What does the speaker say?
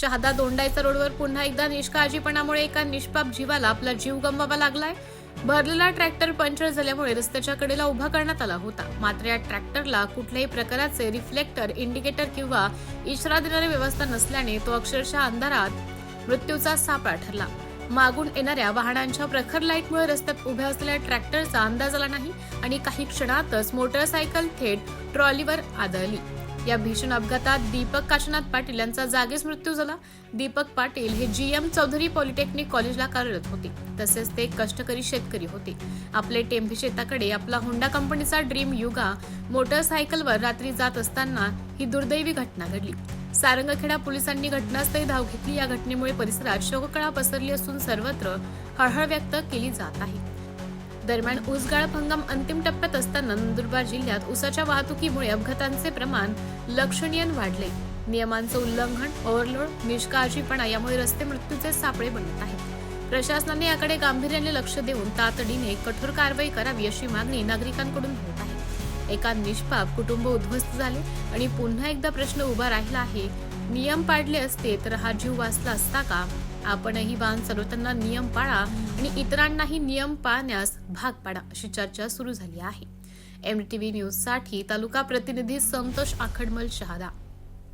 शहादा दोंडायचा रोडवर पुन्हा एकदा निष्काळजीपणामुळे एका निष्पाप जीवाला आपला जीव गमवावा लागलाय. भरलेला ट्रॅक्टर पंक्चर झाल्यामुळे रस्त्याच्या कडेला उभा करण्यात आला होता. मात्र या ट्रॅक्टरला कुठल्याही प्रकाराचे रिफ्लेक्टर इंडिकेटर किंवा इशारा देणारी व्यवस्था नसल्याने तो अक्षरशः अंधारात मृत्यूचा सापळा ठरला. मागून येणाऱ्या वाहनांच्या प्रखर लाईटमुळे रस्त्यात उभ्या असलेल्या ट्रॅक्टरचा अंदाज आला नाही आणि काही क्षणातच मोटरसायकल थेट ट्रॉलीवर आदळली. या भीषण अपघातात दीपक काशीनाथ पाटील यांचा जागीच मृत्यू झाला. दीपक पाटील हे जी एम चौधरी पॉलिटेक्निक कॉलेजला कार्यरत होते. तसेच ते कष्टकरी शेतकरी होते. आपले टेंभी शेताकडे आपला होंडा कंपनीचा ड्रीम युगा मोटरसायकलवर रात्री जात असताना ही दुर्दैवी घटना घडली. सारंगखेडा पोलिसांनी घटनास्थळी धाव घेतली. या घटनेमुळे परिसरात शोककळा पसरली असून सर्वत्र हळहळ व्यक्त केली जात आहे. दरम्यान ऊस गाळप हंगाम अंतिम टप्प्यात असताना नंदुरबार जिल्ह्यात ऊसाच्या वाहतुकीमुळे अपघातांचे प्रमाण लक्षणीय वाढले. नियमांचं उल्लंघन ओव्हरलोड निष्काळजीपणा यामुळे रस्ते मृत्यूचे सापळे बनत आहेत. प्रशासनाने याकडे गांभीर्याने लक्ष देऊन तातडीने कठोर कारवाई करावी अशी मागणी नागरिकांकडून होत आहे. एका निष्पाप कुटुंब उद्ध्वस्त झाले आणि पुन्हा एकदा प्रश्न उभा राहिला आहे नियम पाडले असते तर हा जीव वाचला असता का? आपणही वाहन चालवताना नियम पाळा आणि इतरांनाही नियम पाळण्यास भाग पाडा अशी चर्चा सुरू झाली आहे. एम टी न्यूजसाठी तालुका प्रतिनिधी संतोष आखडमल शहादा.